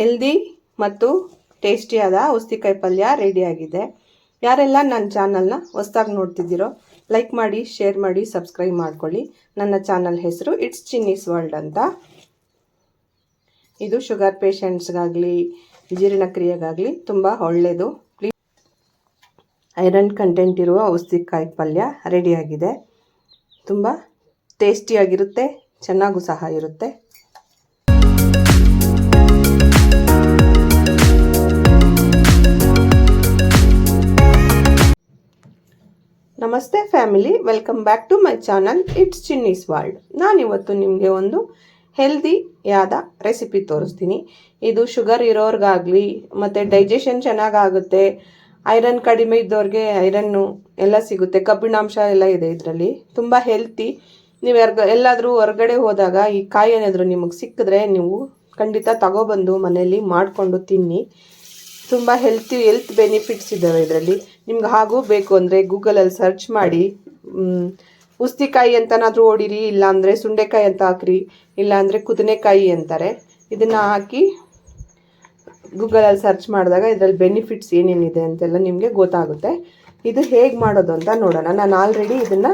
Healthy ಮತ್ತು ಟೇಸ್ಟಿಯಾದ ಉಸ್ತಿಕಾಯಿ ಪಲ್ಯ ರೆಡಿಯಾಗಿದೆ ಯಾರೆಲ್ಲ ನನ್ನ ಚಾನಲ್ನ ಹೊಸ್ದಾಗಿ ನೋಡ್ತಿದ್ದೀರೋ ಲೈಕ್ ಮಾಡಿ ಶೇರ್ ಮಾಡಿ ಸಬ್ಸ್ಕ್ರೈಬ್ ಮಾಡ್ಕೊಳ್ಳಿ. ನನ್ನ ಚಾನಲ್ ಹೆಸರು ಇಟ್ಸ್ ಚಿನ್ನಿಸ್ ವರ್ಲ್ಡ್ ಅಂತ. ಇದು ಶುಗರ್ ಪೇಷಂಟ್ಸ್ಗಾಗಲಿ ಜೀರ್ಣಕ್ರಿಯೆಗಾಗಲಿ ತುಂಬ ಒಳ್ಳೆಯದು ಪ್ಲೀಸ್ ಐರನ್ ಕಂಟೆಂಟ್ ಇರುವ ಉಸ್ತಿಕಾಯಿ ಪಲ್ಯ ರೆಡಿಯಾಗಿದೆ ತುಂಬ ಟೇಸ್ಟಿಯಾಗಿರುತ್ತೆ ಚೆನ್ನಾಗೂ ಸಹ ಇರುತ್ತೆ. ನಮಸ್ತೆ family, welcome back to my channel it's Chinni's world. ನಾನಿವತ್ತು ನಿಮಗೆ ಒಂದು ಹೆಲ್ದಿಯಾದ ರೆಸಿಪಿ ತೋರಿಸ್ತೀನಿ. ಇದು ಶುಗರ್ ಇರೋರ್ಗಾಗಲಿ, ಮತ್ತು ಡೈಜೆಷನ್ ಚೆನ್ನಾಗಾಗುತ್ತೆ, ಐರನ್ ಕಡಿಮೆ ಇದ್ದವ್ರಿಗೆ ಐರನ್ನು ಎಲ್ಲ ಸಿಗುತ್ತೆ, ಕಬ್ಬಿಣಾಂಶ ಎಲ್ಲ ಇದೆ ಇದರಲ್ಲಿ. ತುಂಬ ಹೆಲ್ತಿ. ನೀವು ಯಾರ್ಗ, ಎಲ್ಲಾದರೂ ಹೊರಗಡೆ ಹೋದಾಗ ಈ ಕಾಯಿ ಏನಾದರೂ ನಿಮಗೆ ಸಿಕ್ಕಿದ್ರೆ ನೀವು ಖಂಡಿತ ತಗೊಬಂದು ಮನೆಯಲ್ಲಿ ಮಾಡಿಕೊಂಡು ತಿನ್ನಿ. ತುಂಬ ಹೆಲ್ತಿ, ಹೆಲ್ತ್ ಬೆನಿಫಿಟ್ಸ್ ಇದ್ದಾವೆ ಇದರಲ್ಲಿ. ನಿಮ್ಗೆ ಹಾಗೂ ಬೇಕು ಅಂದರೆ ಗೂಗಲಲ್ಲಿ ಸರ್ಚ್ ಮಾಡಿ ಉಸ್ತಿಕಾಯಿ ಅಂತನಾದರೂ ಓಡಿರಿ, ಇಲ್ಲಾಂದರೆ ಸುಂಡೆಕಾಯಿ ಅಂತ ಹಾಕ್ರಿ, ಇಲ್ಲಾಂದರೆ ಕುದನೆಕಾಯಿ ಅಂತಾರೆ. ಇದನ್ನು ಹಾಕಿ ಗೂಗಲಲ್ಲಿ ಸರ್ಚ್ ಮಾಡಿದಾಗ ಇದರಲ್ಲಿ ಬೆನಿಫಿಟ್ಸ್ ಏನೇನಿದೆ ಅಂತೆಲ್ಲ ನಿಮಗೆ ಗೊತ್ತಾಗುತ್ತೆ. ಇದು ಹೇಗೆ ಮಾಡೋದು ಅಂತ ನೋಡೋಣ. ನಾನು ಆಲ್ರೆಡಿ ಇದನ್ನು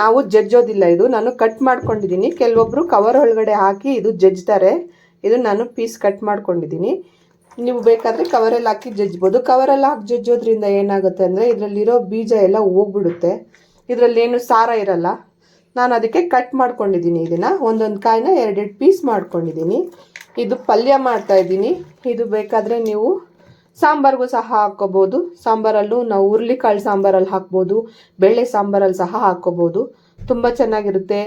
ನಾವು ಜಜ್ಜೋದಿಲ್ಲ ಇದು. ನಾನು ಕಟ್ ಮಾಡ್ಕೊಂಡಿದ್ದೀನಿ. ಕೆಲವೊಬ್ಬರು ಕವರ್ ಒಳಗಡೆ ಹಾಕಿ ಇದು ಜಜ್ತಾರೆ. ಇದು ನಾನು ಪೀಸ್ ಕಟ್ ಮಾಡ್ಕೊಂಡಿದ್ದೀನಿ. ನೀವು ಬೇಕಾದರೆ ಕವರಲ್ಲಿ ಹಾಕಿ ಜಜ್ಬೋದು. ಕವರಲ್ಲಿ ಹಾಕಿ ಜಜ್ಜೋದ್ರಿಂದ ಏನಾಗುತ್ತೆ ಅಂದರೆ ಇದರಲ್ಲಿರೋ ಬೀಜ ಎಲ್ಲ ಹೋಗ್ಬಿಡುತ್ತೆ. ಇದರಲ್ಲಿ ಏನು ಸಾರ ಇರಲ್ಲ. ನಾನು ಅದಕ್ಕೆ ಕಟ್ ಮಾಡ್ಕೊಂಡಿದ್ದೀನಿ ಇದನ್ನು. ಒಂದೊಂದು ಕಾಯಿನ ಎರಡೆರಡು ಪೀಸ್ ಮಾಡ್ಕೊಂಡಿದ್ದೀನಿ. ಇದು ಪಲ್ಯ ಮಾಡ್ತಾ ಇದ್ದೀನಿ. ಇದು ಬೇಕಾದರೆ ನೀವು ಸಾಂಬಾರಿಗೂ ಸಹ ಹಾಕ್ಕೋಬೋದು. ಸಾಂಬಾರಲ್ಲೂ ನಾವು ಹುರುಳಿಕಾಳು ಸಾಂಬಾರಲ್ಲಿ ಹಾಕ್ಬೋದು. ಬೇಳೆ ಸಾಂಬಾರಲ್ಲಿ ಸಹ ಹಾಕ್ಕೋಬೋದು. ತುಂಬ ಚೆನ್ನಾಗಿರುತ್ತೆ.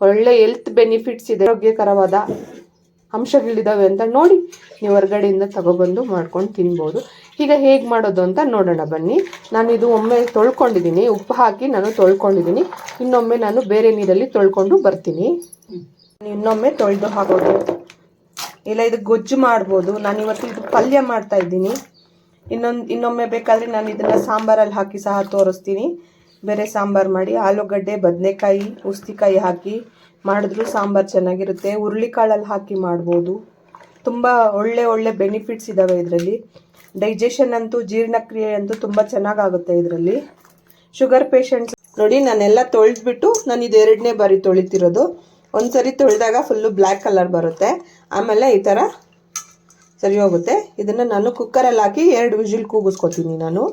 ಒಳ್ಳೆ ಹೆಲ್ತ್ ಬೆನಿಫಿಟ್ಸ್ ಇದೆ. ಆರೋಗ್ಯಕರವಾದ ಅಂಶಗಳಿದ್ದಾವೆ ಅಂತ ನೋಡಿ ನೀವು ಹೊರಗಡೆಯಿಂದ ತಗೊಬಂದು ಮಾಡ್ಕೊಂಡು ತಿನ್ಬೋದು. ಈಗ ಹೇಗೆ ಮಾಡೋದು ಅಂತ ನೋಡೋಣ ಬನ್ನಿ. ನಾನು ಇದು ಒಮ್ಮೆ ತೊಳ್ಕೊಂಡಿದ್ದೀನಿ. ಉಪ್ಪು ಹಾಕಿ ನಾನು ತೊಳ್ಕೊಂಡಿದ್ದೀನಿ. ಇನ್ನೊಮ್ಮೆ ನಾನು ಬೇರೆ ನೀರಲ್ಲಿ ತೊಳ್ಕೊಂಡು ಬರ್ತೀನಿ. ಇನ್ನೊಮ್ಮೆ ತೊಳೆದು ಹಾಕೋದು. ಇಲ್ಲ, ಇದು ಗೊಜ್ಜು ಮಾಡ್ಬೋದು. ನಾನು ಇವತ್ತು ಇದು ಪಲ್ಯ ಮಾಡ್ತಾ ಇದ್ದೀನಿ. ಇನ್ನೊಂದು, ಇನ್ನೊಮ್ಮೆ ಬೇಕಾದರೆ ನಾನು ಇದನ್ನು ಸಾಂಬಾರಲ್ಲಿ ಹಾಕಿ ಸಹ ತೋರಿಸ್ತೀನಿ. ಬೇರೆ ಸಾಂಬಾರು ಮಾಡಿ ಆಲೂಗಡ್ಡೆ, ಬದನೆಕಾಯಿ, ಉಸ್ತಿಕಾಯಿ ಹಾಕಿ ಮಾಡಿದ್ರೂ ಸಾಂಬಾರು ಚೆನ್ನಾಗಿರುತ್ತೆ. ಹುರುಳಿಕಾಳಲ್ಲಿ ಹಾಕಿ ಮಾಡ್ಬೋದು. ತುಂಬ ಒಳ್ಳೆ ಒಳ್ಳೆ ಬೆನಿಫಿಟ್ಸ್ ಇದ್ದಾವೆ ಇದರಲ್ಲಿ. ಡೈಜೆಷನ್ ಅಂತೂ, ಜೀರ್ಣಕ್ರಿಯೆ ಅಂತೂ ತುಂಬ ಚೆನ್ನಾಗಾಗುತ್ತೆ ಇದರಲ್ಲಿ. ಶುಗರ್ ಪೇಷಂಟ್ಸ್ ನೋಡಿ, ನಾನೆಲ್ಲ ತೊಳೆದ್ಬಿಟ್ಟು ನಾನು ಇದು ಎರಡನೇ ಬಾರಿ ತೊಳಿತಿರೋದು. ಒಂದ್ಸರಿ ತೊಳೆದಾಗ ಫುಲ್ಲು ಬ್ಲ್ಯಾಕ್ ಕಲರ್ ಬರುತ್ತೆ. ಆಮೇಲೆ ಈ ಥರ ಸರಿ ಹೋಗುತ್ತೆ. ಇದನ್ನು ನಾನು ಕುಕ್ಕರಲ್ಲಿ ಹಾಕಿ ಎರಡು ವಿಜಿಲ್ ಕೂಗಿಸ್ಕೊತೀನಿ ನಾನು.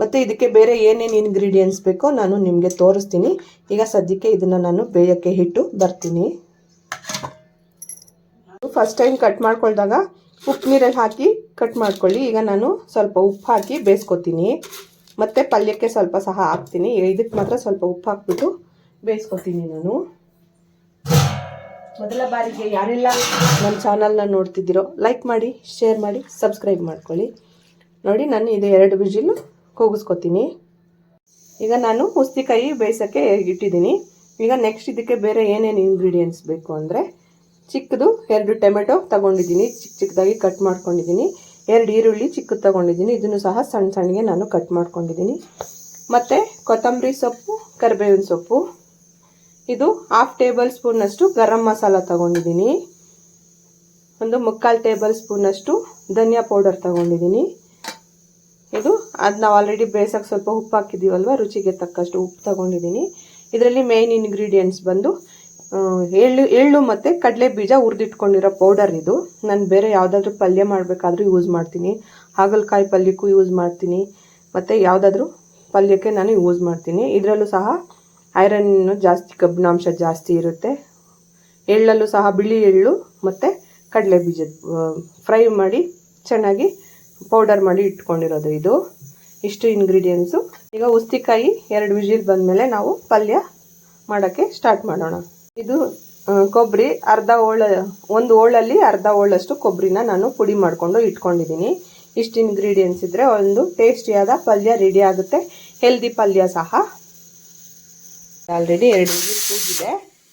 ಮತ್ತು ಇದಕ್ಕೆ ಬೇರೆ ಏನೇನು ಇಂಗ್ರೀಡಿಯೆಂಟ್ಸ್ ಬೇಕೋ ನಾನು ನಿಮಗೆ ತೋರಿಸ್ತೀನಿ. ಈಗ ಸದ್ಯಕ್ಕೆ ಇದನ್ನು ನಾನು ಬೇಯಕ್ಕೆ ಹಿಟ್ಟು ಬರ್ತೀನಿ. ಫಸ್ಟ್ ಟೈಮ್ ಕಟ್ ಮಾಡ್ಕೊಳ್ದಾಗ ಉಪ್ಪು ನೀರಲ್ಲಿ ಹಾಕಿ ಕಟ್ ಮಾಡ್ಕೊಳ್ಳಿ. ಈಗ ನಾನು ಸ್ವಲ್ಪ ಉಪ್ಪು ಹಾಕಿ ಬೇಯಿಸ್ಕೊತೀನಿ. ಮತ್ತು ಪಲ್ಯಕ್ಕೆ ಸ್ವಲ್ಪ ಸಹ ಹಾಕ್ತೀನಿ. ಇದಕ್ಕೆ ಮಾತ್ರ ಸ್ವಲ್ಪ ಉಪ್ಪು ಹಾಕ್ಬಿಟ್ಟು ಬೇಯಿಸ್ಕೊತೀನಿ ನಾನು. ಮೊದಲ ಬಾರಿಗೆ ಯಾರೆಲ್ಲ ನನ್ನ ಚಾನಲ್ನ ನೋಡ್ತಿದ್ದೀರೋ ಲೈಕ್ ಮಾಡಿ ಶೇರ್ ಮಾಡಿ ಸಬ್ಸ್ಕ್ರೈಬ್ ಮಾಡ್ಕೊಳ್ಳಿ. ನೋಡಿ, ನಾನು ಇದು ಎರಡು ವಿಜಿಲು ಕೂಗಿಸ್ಕೊತೀನಿ. ಈಗ ನಾನು ಉಸ್ತಿಕಾಯಿ ಬೇಯಿಸೋಕ್ಕೆ ಇಟ್ಟಿದ್ದೀನಿ. ಈಗ ನೆಕ್ಸ್ಟ್ ಇದಕ್ಕೆ ಬೇರೆ ಏನೇನು ಇಂಗ್ರೀಡಿಯೆಂಟ್ಸ್ ಬೇಕು ಅಂದರೆ ಚಿಕ್ಕದು ಎರಡು ಟೊಮೆಟೊ ತಗೊಂಡಿದ್ದೀನಿ. ಚಿಕ್ಕ ಚಿಕ್ಕದಾಗಿ ಕಟ್ ಮಾಡ್ಕೊಂಡಿದ್ದೀನಿ. ಎರಡು ಈರುಳ್ಳಿ ಚಿಕ್ಕದು ತಗೊಂಡಿದ್ದೀನಿ. ಇದನ್ನು ಸಹ ಸಣ್ಣ ಸಣ್ಣಗೆ ನಾನು ಕಟ್ ಮಾಡ್ಕೊಂಡಿದ್ದೀನಿ. ಮತ್ತು ಕೊತ್ತಂಬರಿ ಸೊಪ್ಪು, ಕರಿಬೇವಿನ ಸೊಪ್ಪು. ಇದು ಹಾಫ್ ಟೇಬಲ್ ಸ್ಪೂನಷ್ಟು ಗರಂ ಮಸಾಲ ತಗೊಂಡಿದ್ದೀನಿ. ಒಂದು ಮುಕ್ಕಾಲು ಟೇಬಲ್ ಸ್ಪೂನಷ್ಟು ಧನಿಯಾ ಪೌಡರ್ ತಗೊಂಡಿದ್ದೀನಿ. ಅದು ನಾವು ಆಲ್ರೆಡಿ ಬೇಯಿಸೋಕೆ ಸ್ವಲ್ಪ ಉಪ್ಪು ಹಾಕಿದ್ದೀವಲ್ವ? ರುಚಿಗೆ ತಕ್ಕಷ್ಟು ಉಪ್ಪು ತಗೊಂಡಿದ್ದೀನಿ. ಇದರಲ್ಲಿ ಮೇಯ್ನ್ ಇಂಗ್ರೀಡಿಯೆಂಟ್ಸ್ ಬಂದು ಎಳ್ಳು ಎಳ್ಳು ಮತ್ತು ಕಡಲೆ ಬೀಜ ಹುರಿದಿಟ್ಕೊಂಡಿರೋ ಪೌಡರ್ ಇದು. ನಾನು ಬೇರೆ ಯಾವುದಾದ್ರೂ ಪಲ್ಯ ಮಾಡಬೇಕಾದ್ರೂ ಯೂಸ್ ಮಾಡ್ತೀನಿ. ಹಾಗಲಕಾಯಿ ಪಲ್ಯಕ್ಕೂ ಯೂಸ್ ಮಾಡ್ತೀನಿ. ಮತ್ತು ಯಾವುದಾದ್ರೂ ಪಲ್ಯಕ್ಕೆ ನಾನು ಯೂಸ್ ಮಾಡ್ತೀನಿ. ಇದರಲ್ಲೂ ಸಹ ಐರನ್ ಜಾಸ್ತಿ ಕಬ್ಬಿಣಾಂಶ ಜಾಸ್ತಿ ಇರುತ್ತೆ. ಎಳ್ಳಲ್ಲೂ ಸಹ ಬಿಳಿ ಎಳ್ಳು ಮತ್ತು ಕಡಲೆ ಬೀಜ ಫ್ರೈ ಮಾಡಿ ಚೆನ್ನಾಗಿ ಪೌಡರ್ ಮಾಡಿ ಇಟ್ಕೊಂಡಿರೋದು ಇದು. ಇಷ್ಟು ಇಂಗ್ರೀಡಿಯೆಂಟ್ಸು ಈಗ ಉಸ್ತಿಕಾಯಿ ಎರಡು ವಿಜಿಲ್ ಬಂದಮೇಲೆ ನಾವು ಪಲ್ಯ ಮಾಡೋಕ್ಕೆ ಸ್ಟಾರ್ಟ್ ಮಾಡೋಣ. ಇದು ಕೊಬ್ಬರಿ ಅರ್ಧ ಹೋಳ ಒಂದು ಓಳಲ್ಲಿ ಅರ್ಧ ಹೋಳಷ್ಟು ಕೊಬ್ಬರಿನ ನಾನು ಪುಡಿ ಮಾಡಿಕೊಂಡು ಇಟ್ಕೊಂಡಿದ್ದೀನಿ. ಇಷ್ಟು ಇಂಗ್ರೀಡಿಯೆಂಟ್ಸ್ ಇದ್ದರೆ ಒಂದು ಟೇಸ್ಟಿಯಾದ ಪಲ್ಯ ರೆಡಿ ಆಗುತ್ತೆ. ಹೆಲ್ದಿ ಪಲ್ಯ ಸಹ. ಆಲ್ರೆಡಿ ಎರಡು ವಿಜಿಲ್ ಕೂಗಿದೆ.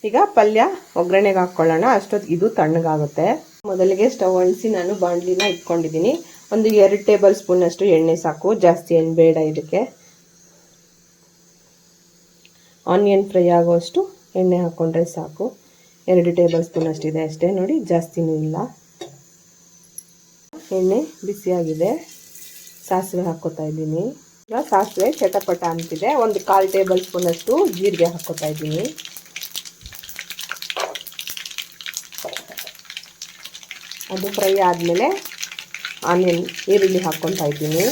ಈಗ ಪಲ್ಯ ಒಗ್ಗರಣೆಗೆ ಹಾಕ್ಕೊಳ್ಳೋಣ. ಅಷ್ಟೊತ್ತು ಇದು ತಣ್ಣಗಾಗುತ್ತೆ. ಮೊದಲಿಗೆ ಸ್ಟವ್ ಅಳಿಸಿ ನಾನು ಬಾಂಡ್ಲಿನ ಇಟ್ಕೊಂಡಿದ್ದೀನಿ. ಒಂದು ಎರಡು ಟೇಬಲ್ ಸ್ಪೂನಷ್ಟು ಎಣ್ಣೆ ಸಾಕು. ಜಾಸ್ತಿ ಏನು ಬೇಡ ಇದಕ್ಕೆ. ಆನಿಯನ್ ಫ್ರೈ ಆಗೋಷ್ಟು ಎಣ್ಣೆ ಹಾಕ್ಕೊಂಡ್ರೆ ಸಾಕು. ಎರಡು ಟೇಬಲ್ ಸ್ಪೂನ್ ಅಷ್ಟಿದೆ ಅಷ್ಟೇ ನೋಡಿ, ಜಾಸ್ತಿನೂ ಇಲ್ಲ. ಎಣ್ಣೆ ಬಿಸಿಯಾಗಿದೆ. ಸಾಸಿವೆ ಹಾಕ್ಕೋತಾ ಇದ್ದೀನಿ. ಈಗ ಸಾಸಿವೆ ಚಟಪಟ ಅಂತಿದೆ. ಒಂದು ಕಾಲು ಟೇಬಲ್ ಸ್ಪೂನಷ್ಟು ಜೀರಿಗೆ ಹಾಕ್ಕೋತಾ ಇದ್ದೀನಿ. ಅದು ಫ್ರೈ ಆದಮೇಲೆ ಆನಿಯನ್ ಈರುಳ್ಳಿ ಹಾಕ್ಕೊತಾ ಇದ್ದೀನಿ.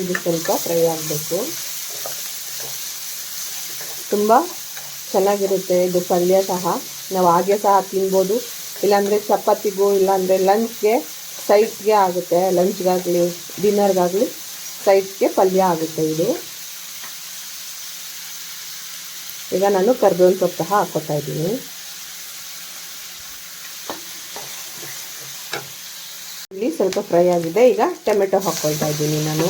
ಇದು ಸ್ವಲ್ಪ ಫ್ರೈ ಆಗಬೇಕು. ತುಂಬ ಚೆನ್ನಾಗಿರುತ್ತೆ ಇದು ಪಲ್ಯ ಸಹ. ನಾವು ಹಾಗೆ ಸಹ ತಿನ್ಬೋದು. ಇಲ್ಲಾಂದರೆ ಚಪಾತಿಗೂ ಇಲ್ಲಾಂದರೆ ಲಂಚ್ಗೆ ಸೈಡ್ಸ್ಗೆ ಆಗುತ್ತೆ. ಲಂಚ್ಗಾಗಲಿ, ಡಿನ್ನರ್ಗಾಗಲಿ ಸೈಡ್ಸ್ಗೆ ಪಲ್ಯ ಆಗುತ್ತೆ ಇದು. ಈಗ ನಾನು ಕರ್ಬೇವಿನ ಸೊಪ್ಪು ಸಹ ಹಾಕ್ಕೊತಾ ಇದ್ದೀನಿ. ಇಲ್ಲಿ ಸ್ವಲ್ಪ ಫ್ರೈ ಆಗಿದೆ. ಈಗ ಟೊಮೆಟೊ ಹಾಕ್ಕೊಳ್ತಾ ಇದ್ದೀನಿ ನಾನು.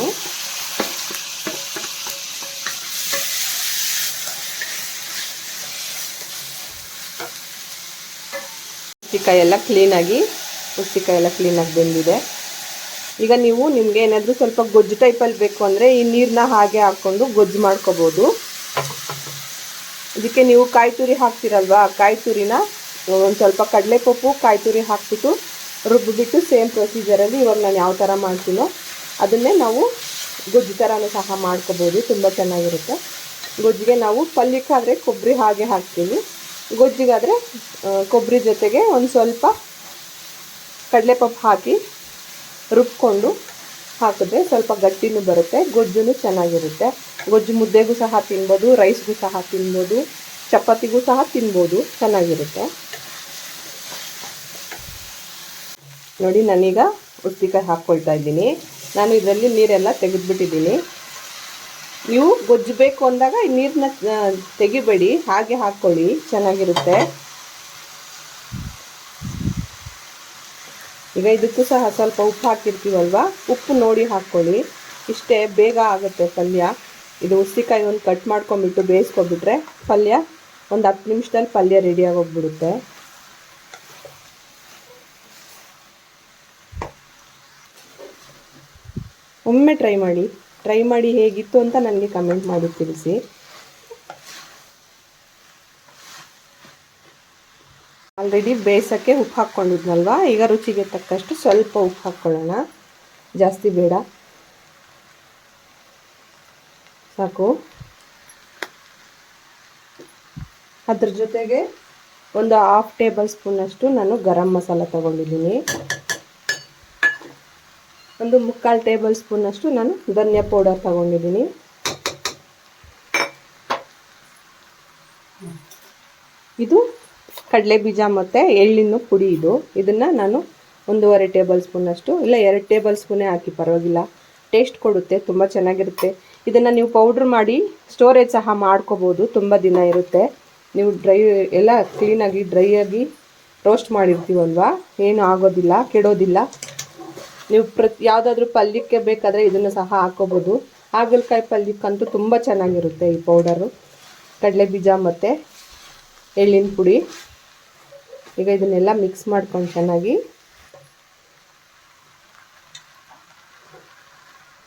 ಉಸ್ತಿಕಾಯಿ ಎಲ್ಲ ಕ್ಲೀನಾಗಿ ಉಸ್ತಿಕಾಯಿ ಎಲ್ಲ ಕ್ಲೀನಾಗಿ ಬೆಂದಿದೆ. ಈಗ ನೀವು ನಿಮಗೆ ಏನಾದರೂ ಸ್ವಲ್ಪ ಗೊಜ್ಜು ಟೈಪಲ್ಲಿ ಬೇಕು ಅಂದರೆ ಈ ನೀರನ್ನ ಹಾಗೆ ಹಾಕ್ಕೊಂಡು ಗೊಜ್ಜು ಮಾಡ್ಕೋಬೋದು. ಇದಕ್ಕೆ ನೀವು ಕಾಯಿ ತುರಿ ಹಾಕ್ತಿರಲ್ವಾ? ಕಾಯಿ ತುರಿನ ಒಂದು ಸ್ವಲ್ಪ ಕಡಲೆಪಪ್ಪು ಕಾಯಿ ತುರಿ ಹಾಕ್ಬಿಟ್ಟು ರುಬ್ಬಿಬಿಟ್ಟು ಸೇಮ್ ಪ್ರೊಸೀಜರಲ್ಲಿ ಇವಾಗ ನಾನು ಯಾವ ಥರ ಮಾಡ್ತೀನೋ ಅದನ್ನೇ ನಾವು ಗೊಜ್ಜು ಥರನೂ ಸಹ ಮಾಡ್ಕೋಬೋದು, ತುಂಬ ಚೆನ್ನಾಗಿರುತ್ತೆ. ಗೊಜ್ಜಿಗೆ ನಾವು ಪಲ್ಯಕ್ಕಾದರೆ ಕೊಬ್ಬರಿ ಹಾಗೆ ಹಾಕ್ತೀವಿ. ಗೊಜ್ಜಿಗಾದರೆ ಕೊಬ್ಬರಿ ಜೊತೆಗೆ ಒಂದು ಸ್ವಲ್ಪ ಕಡಲೆಪಪ್ಪು ಹಾಕಿ ರುಬ್ಕೊಂಡು ಹಾಕಿದ್ರೆ ಸ್ವಲ್ಪ ಗಟ್ಟಿನೂ ಬರುತ್ತೆ ಗೊಜ್ಜು ಚೆನ್ನಾಗಿರುತ್ತೆ. ಗೊಜ್ಜು ಮುದ್ದೆಗೂ ಸಹ ತಿನ್ಬೋದು, ರೈಸ್ಗೂ ಸಹ ತಿನ್ಬೋದು, ಚಪಾತಿಗೂ ಸಹ ತಿನ್ಬೋದು. ಚೆನ್ನಾಗಿರುತ್ತೆ. ನೋಡಿ, ನಾನೀಗ ಉಪ್ಪಿಕಾಯಿ ಹಾಕ್ಕೊಳ್ತಾ ಇದ್ದೀನಿ. ನಾನು ಇದರಲ್ಲಿ ನೀರೆಲ್ಲ ತೆಗೆದುಬಿಟ್ಟಿದ್ದೀನಿ. ನೀವು ಗೊಜ್ಜು ಬೇಕು ಅಂದಾಗ ಈ ನೀರನ್ನ ತೆಗಿಬೇಡಿ. ಹಾಗೆ ಹಾಕ್ಕೊಳ್ಳಿ. ಚೆನ್ನಾಗಿರುತ್ತೆ. ಈಗ ಇದಕ್ಕೂ ಸಹ ಸ್ವಲ್ಪ ಉಪ್ಪು ಹಾಕಿರ್ತೀವಲ್ವ? ಉಪ್ಪು ನೋಡಿ ಹಾಕ್ಕೊಳ್ಳಿ. ಇಷ್ಟೇ, ಬೇಗ ಆಗುತ್ತೆ ಪಲ್ಯ. ಇದು ಉಸಿಕಾಯಿ ಒಂದು ಕಟ್ ಮಾಡ್ಕೊಂಬಿಟ್ಟು ಬೇಯಿಸ್ಕೊಬಿಟ್ರೆ ಪಲ್ಯ ಒಂದು ಹತ್ತು ನಿಮಿಷದಲ್ಲಿ ಪಲ್ಯ ರೆಡಿಯಾಗಿ ಹೋಗ್ಬಿಡುತ್ತೆ ಒಮ್ಮೆ ಟ್ರೈ ಮಾಡಿ ಟ್ರೈ ಮಾಡಿ ಹೇಗಿತ್ತು ಅಂತ ನನಗೆ ಕಮೆಂಟ್ ಮಾಡಿ ತಿಳಿಸಿ. ಆಲ್ರೆಡಿ ಬೇಯಿಸೋಕ್ಕೆ ಉಪ್ಪು ಹಾಕ್ಕೊಂಡಿದ್ನಲ್ವ? ಈಗ ರುಚಿಗೆ ತಕ್ಕಷ್ಟು ಸ್ವಲ್ಪ ಉಪ್ಪು ಹಾಕ್ಕೊಳ್ಳೋಣ. ಜಾಸ್ತಿ ಬೇಡ. ಸಾಕು. ಅದ್ರ ಜೊತೆಗೆ ಒಂದು ಹಾಫ್ ಟೇಬಲ್ ಸ್ಪೂನಷ್ಟು ನಾನು ಗರಂ ಮಸಾಲ ತಗೊಂಡಿದ್ದೀನಿ. ಒಂದು ಮುಕ್ಕಾಲು ಟೇಬಲ್ ಸ್ಪೂನಷ್ಟು ನಾನು ಧನಿಯಾ ಪೌಡರ್ ತಗೊಂಡಿದ್ದೀನಿ. ಇದು ಕಡಲೆ ಬೀಜ ಮತ್ತು ಎಳ್ಳಿನ ಪುಡಿ ಇದು. ಇದನ್ನು ನಾನು ಒಂದೂವರೆ ಟೇಬಲ್ ಸ್ಪೂನಷ್ಟು ಇಲ್ಲ ಎರಡು ಟೇಬಲ್ ಸ್ಪೂನೇ ಹಾಕಿ ಪರವಾಗಿಲ್ಲ. ಟೇಸ್ಟ್ ಕೊಡುತ್ತೆ, ತುಂಬ ಚೆನ್ನಾಗಿರುತ್ತೆ. ಇದನ್ನು ನೀವು ಪೌಡ್ರ್ ಮಾಡಿ ಸ್ಟೋರೇಜ್ ಸಹ ಮಾಡ್ಕೋಬೋದು. ತುಂಬ ದಿನ ಇರುತ್ತೆ. ನೀವು ಡ್ರೈ ಎಲ್ಲ ಕ್ಲೀನಾಗಿ ಡ್ರೈಯಾಗಿ ರೋಸ್ಟ್ ಮಾಡಿರ್ತೀವಲ್ವ? ಏನು ಆಗೋದಿಲ್ಲ, ಕೆಡೋದಿಲ್ಲ. ನೀವು ಪ್ರತಿ, ಯಾವುದಾದ್ರೂ ಪಲ್ಯಕ್ಕೆ ಬೇಕಾದರೆ ಇದನ್ನು ಸಹ ಹಾಕೋಬೋದು. ಹಾಗಲಕಾಯಿ ಪಲ್ಯಕ್ಕಂತೂ ತುಂಬ ಚೆನ್ನಾಗಿರುತ್ತೆ ಈ ಪೌಡರು ಕಡಲೆ ಬೀಜ ಮತ್ತು ಎಳ್ಳಿನ ಪುಡಿ. ಈಗ ಇದನ್ನೆಲ್ಲ ಮಿಕ್ಸ್ ಮಾಡ್ಕೊಂಡು ಚೆನ್ನಾಗಿ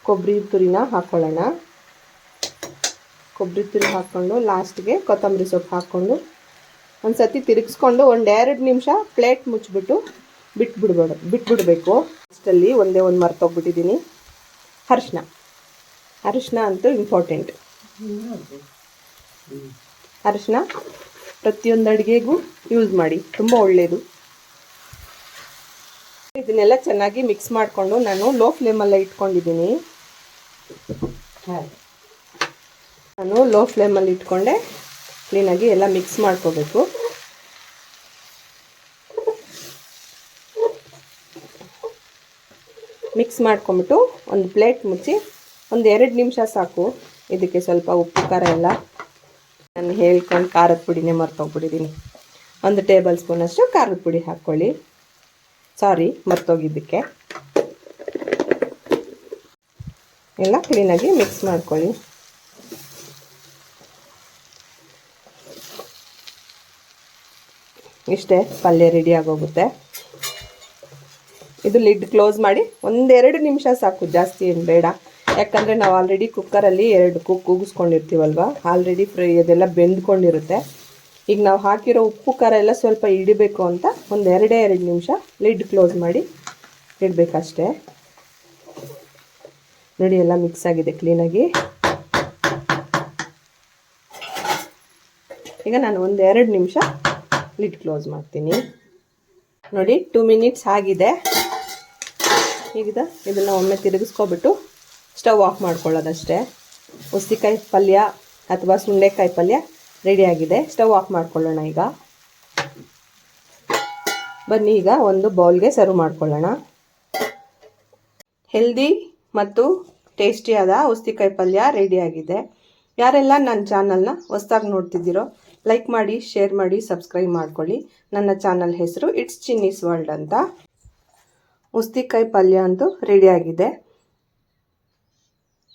ಕೊಬ್ಬರಿ ತುರಿನ ಹಾಕ್ಕೊಳ್ಳೋಣ ಕೊಬ್ಬರಿ ತುರಿ ಹಾಕ್ಕೊಂಡು ಲಾಸ್ಟ್ಗೆ ಕೊತ್ತಂಬರಿ ಸೊಪ್ಪು ಹಾಕ್ಕೊಂಡು ಒಂದು ಸತಿ ತಿರುಗಿಸ್ಕೊಂಡು ಒಂದೆರಡು ನಿಮಿಷ ಪ್ಲೇಟ್ ಮುಚ್ಚಿಬಿಟ್ಟು ಬಿಟ್ಬಿಡ್ಬೇಡ, ಬಿಟ್ಬಿಡಬೇಕು. ಅಷ್ಟಲ್ಲಿ ಒಂದೇ ಒಂದು ಮರ್ತೋಗ್ಬಿಟ್ಟಿದ್ದೀನಿ ಅರಿಶಿನ ಅರಿಶಿನ ಅಂತೂ ಇಂಪಾರ್ಟೆಂಟ್ ಅರಿಶಿನ ಪ್ರತಿಯೊಂದು ಅಡುಗೆಗೂ ಯೂಸ್ ಮಾಡಿ, ತುಂಬ ಒಳ್ಳೆಯದು ಇದನ್ನೆಲ್ಲ ಚೆನ್ನಾಗಿ ಮಿಕ್ಸ್ ಮಾಡಿಕೊಂಡು ನಾನು ಲೋ ಫ್ಲೇಮಲ್ಲೇ ಇಟ್ಕೊಂಡಿದ್ದೀನಿ. ನಾನು ಲೋ ಫ್ಲೇಮಲ್ಲಿ ಇಟ್ಕೊಂಡೆ ಕ್ಲೀನಾಗಿ ಎಲ್ಲ ಮಿಕ್ಸ್ ಮಾಡ್ಕೋಬೇಕು. ಮಿಕ್ಸ್ ಮಾಡ್ಕೊಂಬಿಟ್ಟು ಒಂದು ಪ್ಲೇಟ್ ಮುಚ್ಚಿ ಒಂದು ಎರಡು ನಿಮಿಷ ಸಾಕು. ಇದಕ್ಕೆ ಸ್ವಲ್ಪ ಉಪ್ಪು, ಖಾರ ಎಲ್ಲ. ನಾನು ಹೇಳ್ಕೊಂಡು ಖಾರದ ಪುಡಿನೇ ಮರ್ತೋಗ್ಬಿಟ್ಟಿದ್ದೀನಿ ಒಂದು ಟೇಬಲ್ ಸ್ಪೂನಷ್ಟು ಖಾರದ ಪುಡಿ ಹಾಕ್ಕೊಳ್ಳಿ. ಸಾರಿ ಮರ್ತೋಗಿದ್ದಕ್ಕೆ. ಎಲ್ಲ ಕ್ಲೀನಾಗಿ ಮಿಕ್ಸ್ ಮಾಡ್ಕೊಳ್ಳಿ. ಇಷ್ಟೇ, ಪಲ್ಯ ರೆಡಿ ಆಗೋಗುತ್ತೆ. ಇದು ಲಿಡ್ ಕ್ಲೋಸ್ ಮಾಡಿ ಒಂದೆರಡು ನಿಮಿಷ ಸಾಕು, ಜಾಸ್ತಿ ಏನು ಬೇಡ. ಯಾಕಂದರೆ ನಾವು ಆಲ್ರೆಡಿ ಕುಕ್ಕರಲ್ಲಿ ಎರಡು ಕುಕ್ ಕೂಗಿಸ್ಕೊಂಡಿರ್ತೀವಲ್ವ? ಆಲ್ರೆಡಿ ಫ್ರೈ ಅದೆಲ್ಲ ಬೆಂದ್ಕೊಂಡಿರುತ್ತೆ. ಈಗ ನಾವು ಹಾಕಿರೋ ಉಪ್ಪು, ಖಾರ ಎಲ್ಲ ಸ್ವಲ್ಪ ಹಿಡಿಬೇಕು ಅಂತ ಒಂದೆರಡೇ, ಎರಡು ನಿಮಿಷ ಲಿಡ್ ಕ್ಲೋಸ್ ಮಾಡಿ ಇಡಬೇಕಷ್ಟೇ. ನೋಡಿ, ಎಲ್ಲ ಮಿಕ್ಸ್ ಆಗಿದೆ ಕ್ಲೀನಾಗಿ ಈಗ ನಾನು ಒಂದು ಎರಡು ನಿಮಿಷ ಲಿಡ್ ಕ್ಲೋಸ್ ಮಾಡ್ತೀನಿ. ನೋಡಿ ಟೂ ಮಿನಿಟ್ಸ್ ಆಗಿದೆ. ಈಗ ಇದನ್ನು ಒಮ್ಮೆ ತಿರುಗಿಸ್ಕೊಬಿಟ್ಟು ಸ್ಟವ್ ಆಫ್ ಮಾಡ್ಕೊಳ್ಳೋದಷ್ಟೇ. ಉಸ್ತಿಕಾಯಿ ಪಲ್ಯ ಅಥವಾ ಸುಂಡೆಕಾಯಿ ಪಲ್ಯ ರೆಡಿಯಾಗಿದೆ ಸ್ಟವ್ ಆಫ್ ಮಾಡ್ಕೊಳ್ಳೋಣ ಈಗ. ಬನ್ನಿ, ಈಗ ಒಂದು ಬೌಲ್ಗೆ ಸರ್ವ್ ಮಾಡ್ಕೊಳ್ಳೋಣ. ಹೆಲ್ದಿ ಮತ್ತು ಟೇಸ್ಟಿಯಾದ ಉಸ್ತಿಕಾಯಿ ಪಲ್ಯ ರೆಡಿಯಾಗಿದೆ ಯಾರೆಲ್ಲ ನನ್ನ ಚಾನಲ್ನ ಹೊಸ್ದಾಗಿ ನೋಡ್ತಿದ್ದೀರೋ ಲೈಕ್ ಮಾಡಿ ಶೇರ್ ಮಾಡಿ ಸಬ್ಸ್ಕ್ರೈಬ್ ಮಾಡ್ಕೊಳ್ಳಿ. ನನ್ನ ಚಾನಲ್ ಹೆಸರು ಇಟ್ಸ್ ಚಿನ್ನೀಸ್ ವರ್ಲ್ಡ್ ಅಂತ. ಉಸ್ತಿಕಾಯಿ ಪಲ್ಯ ಅಂತೂ ರೆಡಿಯಾಗಿದೆ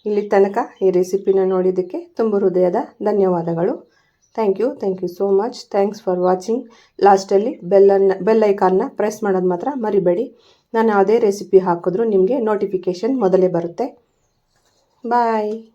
ಇಲ್ಲಿ ತನಕ ಈ ರೆಸಿಪಿನ ನೋಡಿದ್ದಕ್ಕೆ ತುಂಬ ಹೃದಯದ ಧನ್ಯವಾದಗಳು. Thank you thank you so much thanks for watching ಲಾಸ್ಟಲ್ಲಿ ಬೆಲ್ಲನ್ನು ಬೆಲ್ ಐಕಾನ್ನ ಪ್ರೆಸ್ ಮಾಡೋದು ಮಾತ್ರ ಮರಿಬೇಡಿ. ನಾನು ಯಾವುದೇ ರೆಸಿಪಿ ಹಾಕಿದ್ರು ನಿಮಗೆ ನೋಟಿಫಿಕೇಷನ್ ಮೊದಲೇ ಬರುತ್ತೆ. Bye.